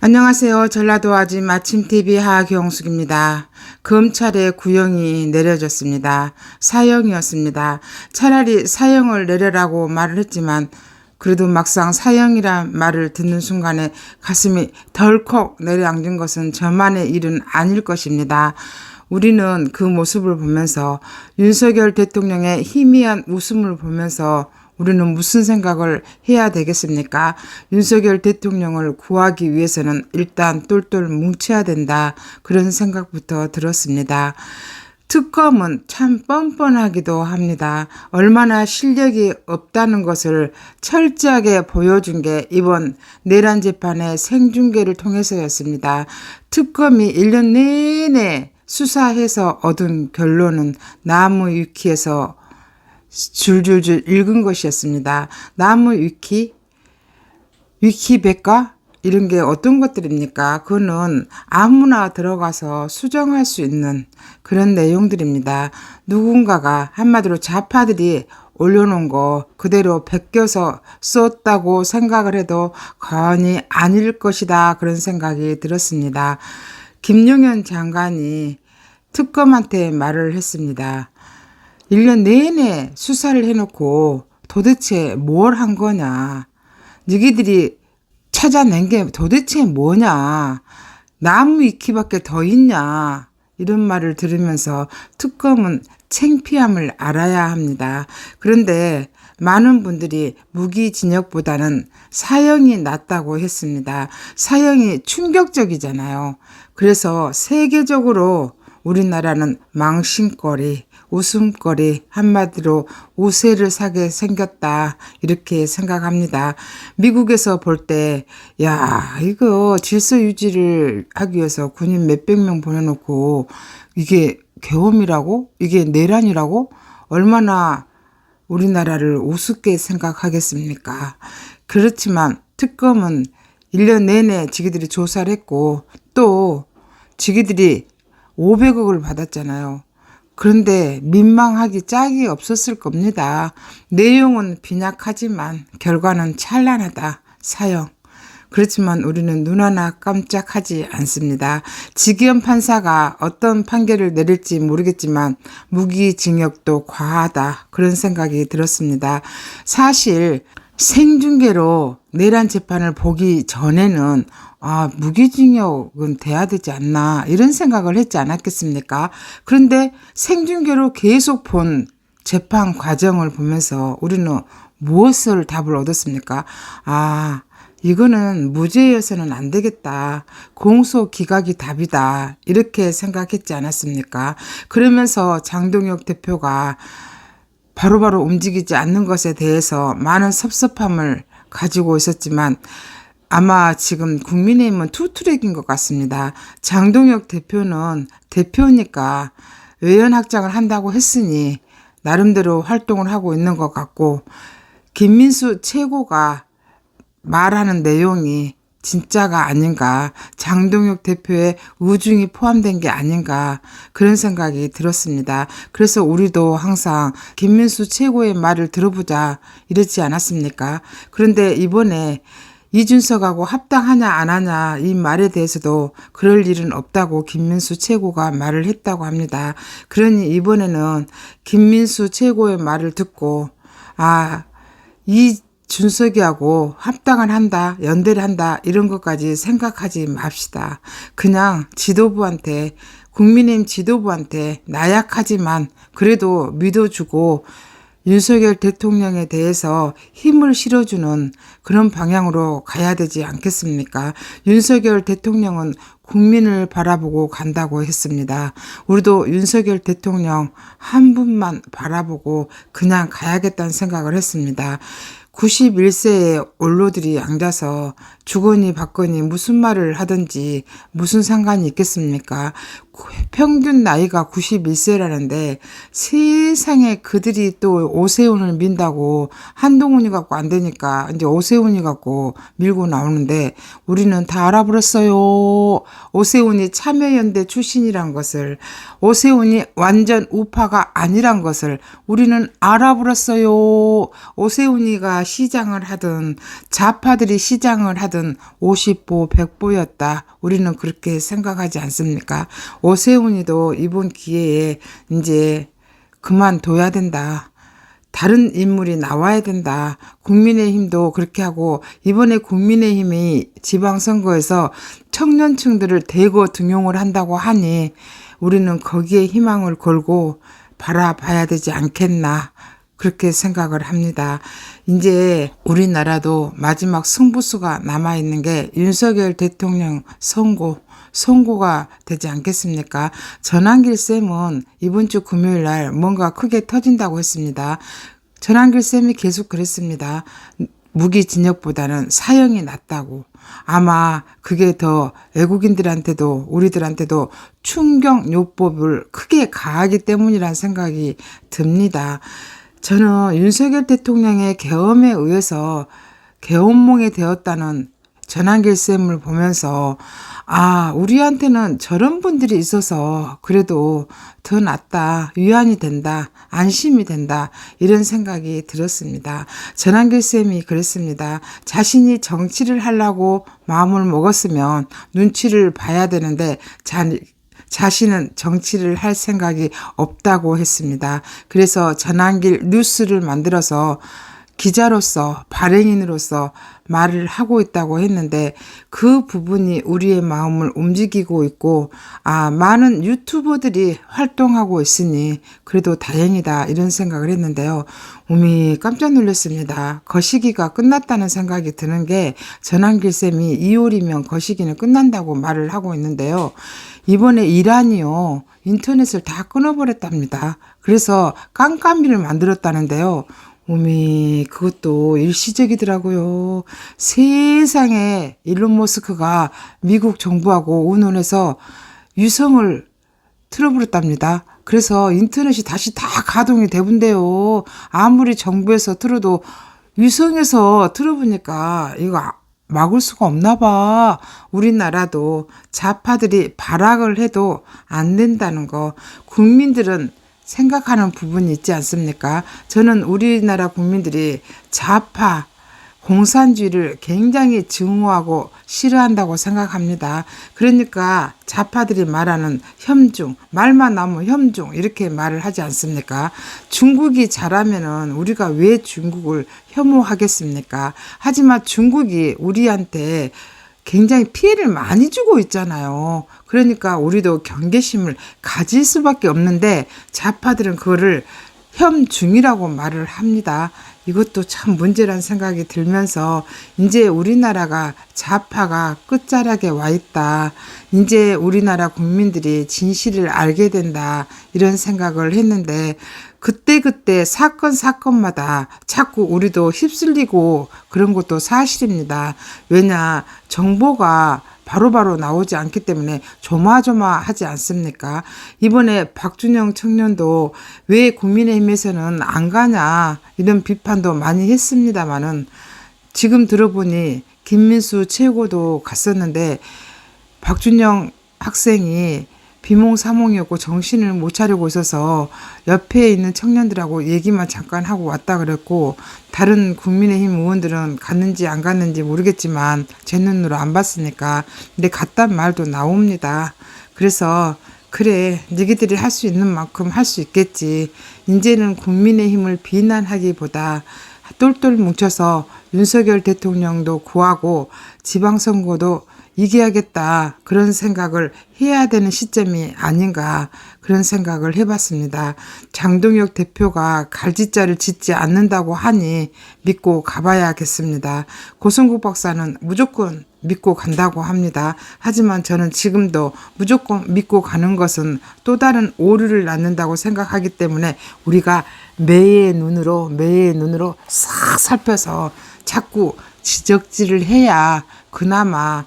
안녕하세요. 전라도 아침 아침TV 하경숙입니다. 검찰의 구형이 내려졌습니다. 사형이었습니다. 차라리 사형을 내려라고 말을 했지만 그래도 막상 사형이란 말을 듣는 순간에 가슴이 덜컥 내려앉은 것은 저만의 일은 아닐 것입니다. 우리는 그 모습을 보면서 윤석열 대통령의 희미한 웃음을 보면서 우리는 무슨 생각을 해야 되겠습니까? 윤석열 대통령을 구하기 위해서는 일단 똘똘 뭉쳐야 된다. 그런 생각부터 들었습니다. 특검은 참 뻔뻔하기도 합니다. 얼마나 실력이 없다는 것을 철저하게 보여준 게 이번 내란 재판의 생중계를 통해서였습니다. 특검이 1년 내내 수사해서 얻은 결론은 나무 위키에서 줄줄줄 읽은 것이었습니다. 나무 위키, 위키백과 이런 게 어떤 것들입니까? 그거는 아무나 들어가서 수정할 수 있는 그런 내용들입니다. 누군가가 한마디로 좌파들이 올려놓은 거 그대로 베껴서 썼다고 생각을 해도 거의 아닐 것이다 그런 생각이 들었습니다. 김용현 장관이 특검한테 말을 했습니다. 1년 내내 수사를 해놓고 도대체 뭘 한 거냐. 너희들이 찾아낸 게 도대체 뭐냐. 나무 위키밖에 더 있냐. 이런 말을 들으면서 특검은 챙피함을 알아야 합니다. 그런데 많은 분들이 무기징역보다는 사형이 낫다고 했습니다. 사형이 충격적이잖아요. 그래서 세계적으로 우리나라는 망신거리, 웃음거리, 한마디로 우세를 사게 생겼다. 이렇게 생각합니다. 미국에서 볼 때, 야, 이거 질서 유지를 하기 위해서 군인 몇백 명 보내놓고, 이게 계엄이라고? 이게 내란이라고? 얼마나 우리나라를 우습게 생각하겠습니까? 그렇지만 특검은 1년 내내 지기들이 조사를 했고, 또 지기들이 500억을 받았잖아요. 그런데 민망하기 짝이 없었을 겁니다. 내용은 빈약하지만 결과는 찬란하다. 사형. 그렇지만 우리는 눈 하나 깜짝하지 않습니다. 지기현 판사가 어떤 판결을 내릴지 모르겠지만 무기징역도 과하다. 그런 생각이 들었습니다. 사실 생중계로 내란 재판을 보기 전에는 아, 무기징역은 돼야 되지 않나, 이런 생각을 했지 않았겠습니까? 그런데 생중계로 계속 본 재판 과정을 보면서 우리는 무엇을 답을 얻었습니까? 아, 이거는 무죄여서는 안 되겠다. 공소 기각이 답이다. 이렇게 생각했지 않았습니까? 그러면서 장동혁 대표가 바로바로 움직이지 않는 것에 대해서 많은 섭섭함을 가지고 있었지만 아마 지금 국민의힘은 투트랙인 것 같습니다. 장동혁 대표는 대표니까 외연 확장을 한다고 했으니 나름대로 활동을 하고 있는 것 같고 김민수 최고가 말하는 내용이 진짜가 아닌가, 장동혁 대표의 우중이 포함된 게 아닌가, 그런 생각이 들었습니다. 그래서 우리도 항상 김민수 최고의 말을 들어보자, 이랬지 않았습니까? 그런데 이번에 이준석하고 합당하냐 안 하냐 이 말에 대해서도 그럴 일은 없다고 김민수 최고가 말을 했다고 합니다. 그러니 이번에는 김민수 최고의 말을 듣고 아, 이 준석이하고 합당을 한다, 연대를 한다, 이런 것까지 생각하지 맙시다. 그냥 지도부한테, 국민의힘 지도부한테 나약하지만 그래도 믿어주고 윤석열 대통령에 대해서 힘을 실어주는 그런 방향으로 가야 되지 않겠습니까? 윤석열 대통령은 국민을 바라보고 간다고 했습니다. 우리도 윤석열 대통령 한 분만 바라보고 그냥 가야겠다는 생각을 했습니다. 91세의 원로들이 앉아서 주거니 받거니 무슨 말을 하든지 무슨 상관이 있겠습니까? 평균 나이가 91세라는데 세상에 그들이 또 오세훈을 민다고 한동훈이 갖고 안 되니까 이제 오세훈이 갖고 밀고 나오는데 우리는 다 알아버렸어요. 오세훈이 참여연대 출신이란 것을 오세훈이 완전 우파가 아니란 것을 우리는 알아버렸어요. 오세훈이가 시장을 하든 좌파들이 시장을 하든 50보 100보였다. 우리는 그렇게 생각하지 않습니까? 오세훈이도 이번 기회에 이제 그만둬야 된다. 다른 인물이 나와야 된다. 국민의힘도 그렇게 하고 이번에 국민의힘이 지방선거에서 청년층들을 대거 등용을 한다고 하니 우리는 거기에 희망을 걸고 바라봐야 되지 않겠나. 그렇게 생각을 합니다. 이제 우리나라도 마지막 승부수가 남아있는 게 윤석열 대통령 선고, 선고가 되지 않겠습니까? 전한길 쌤은 이번 주 금요일 날 뭔가 크게 터진다고 했습니다. 전한길 쌤이 계속 그랬습니다. 무기징역보다는 사형이 낫다고. 아마 그게 더 외국인들한테도 우리들한테도 충격요법을 크게 가하기 때문이라는 생각이 듭니다. 저는 윤석열 대통령의 계엄에 의해서 계엄몽에 되었다는 전한길 쌤을 보면서 아 우리한테는 저런 분들이 있어서 그래도 더 낫다 위안이 된다 안심이 된다 이런 생각이 들었습니다. 전한길 쌤이 그랬습니다. 자신이 정치를 하려고 마음을 먹었으면 눈치를 봐야 되는데 자, 자신은 정치를 할 생각이 없다고 했습니다. 그래서 전한길 뉴스를 만들어서 기자로서 발행인으로서 말을 하고 있다고 했는데 그 부분이 우리의 마음을 움직이고 있고 아 많은 유튜버들이 활동하고 있으니 그래도 다행이다 이런 생각을 했는데요. 우미 깜짝 놀랐습니다. 거시기가 끝났다는 생각이 드는 게 전한길 쌤이 2월이면 거시기는 끝난다고 말을 하고 있는데요. 이번에 이란이요 인터넷을 다 끊어버렸답니다. 그래서 깜깜이를 만들었다는데요. 어미, 그것도 일시적이더라고요. 세상에 일론 머스크가 미국 정부하고 의논해서 유성을 틀어버렸답니다. 그래서 인터넷이 다시 다 가동이 되본데요. 아무리 정부에서 틀어도 유성에서 틀어보니까 이거 막을 수가 없나 봐. 우리나라도 좌파들이 발악을 해도 안 된다는 거. 국민들은 생각하는 부분이 있지 않습니까? 저는 우리나라 국민들이 좌파, 공산주의를 굉장히 증오하고 싫어한다고 생각합니다. 그러니까 좌파들이 말하는 혐중, 말만 나오면 혐중 이렇게 말을 하지 않습니까? 중국이 잘하면은 우리가 왜 중국을 혐오하겠습니까? 하지만 중국이 우리한테 굉장히 피해를 많이 주고 있잖아요. 그러니까 우리도 경계심을 가질 수밖에 없는데 좌파들은 그거를 혐중이라고 말을 합니다. 이것도 참 문제란 생각이 들면서 이제 우리나라가 좌파가 끝자락에 와 있다. 이제 우리나라 국민들이 진실을 알게 된다. 이런 생각을 했는데 그때그때 사건 사건마다 자꾸 우리도 휩쓸리고 그런 것도 사실입니다. 왜냐 정보가 바로 바로 나오지 않기 때문에 조마조마하지 않습니까? 이번에 박준영 청년도 왜 국민의힘에서는 안 가냐 이런 비판도 많이 했습니다마는 지금 들어보니 김민수 최고도 갔었는데 박준영 학생이 비몽사몽이었고 정신을 못 차리고 있어서 옆에 있는 청년들하고 얘기만 잠깐 하고 왔다 그랬고 다른 국민의힘 의원들은 갔는지 안 갔는지 모르겠지만 제 눈으로 안 봤으니까 근데 갔단 말도 나옵니다. 그래서 그래 니기들이 할 수 있는 만큼 할 수 있겠지. 이제는 국민의힘을 비난하기보다 똘똘 뭉쳐서 윤석열 대통령도 구하고 지방선거도 이겨야겠다 그런 생각을 해야 되는 시점이 아닌가 그런 생각을 해봤습니다. 장동혁 대표가 갈짓자를 짓지 않는다고 하니 믿고 가봐야겠습니다. 고승국 박사는 무조건 믿고 간다고 합니다. 하지만 저는 지금도 무조건 믿고 가는 것은 또 다른 오류를 낳는다고 생각하기 때문에 우리가 매의 눈으로 매의 눈으로 싹 살펴서 자꾸 지적질을 해야 그나마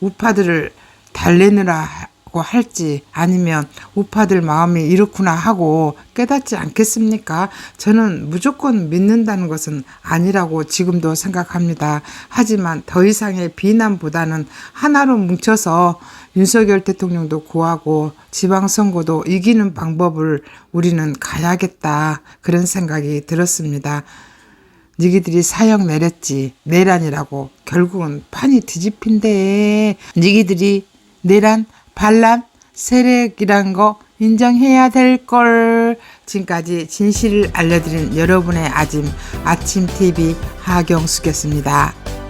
우파들을 달래느라 갖고 할지 아니면 우파들 마음이 이렇구나 하고 깨닫지 않겠습니까? 저는 무조건 믿는다는 것은 아니라고 지금도 생각합니다. 하지만 더 이상의 비난보다는 하나로 뭉쳐서 윤석열 대통령도 구하고 지방선거도 이기는 방법을 우리는 가야겠다. 그런 생각이 들었습니다. 니기들이 사형 내렸지. 내란이라고. 결국은 판이 뒤집힌대. 니기들이 내란 반란 세력이란 거 인정해야 될 걸. 지금까지 진실을 알려드린 여러분의 아짐 아침 TV 하경수겠습니다.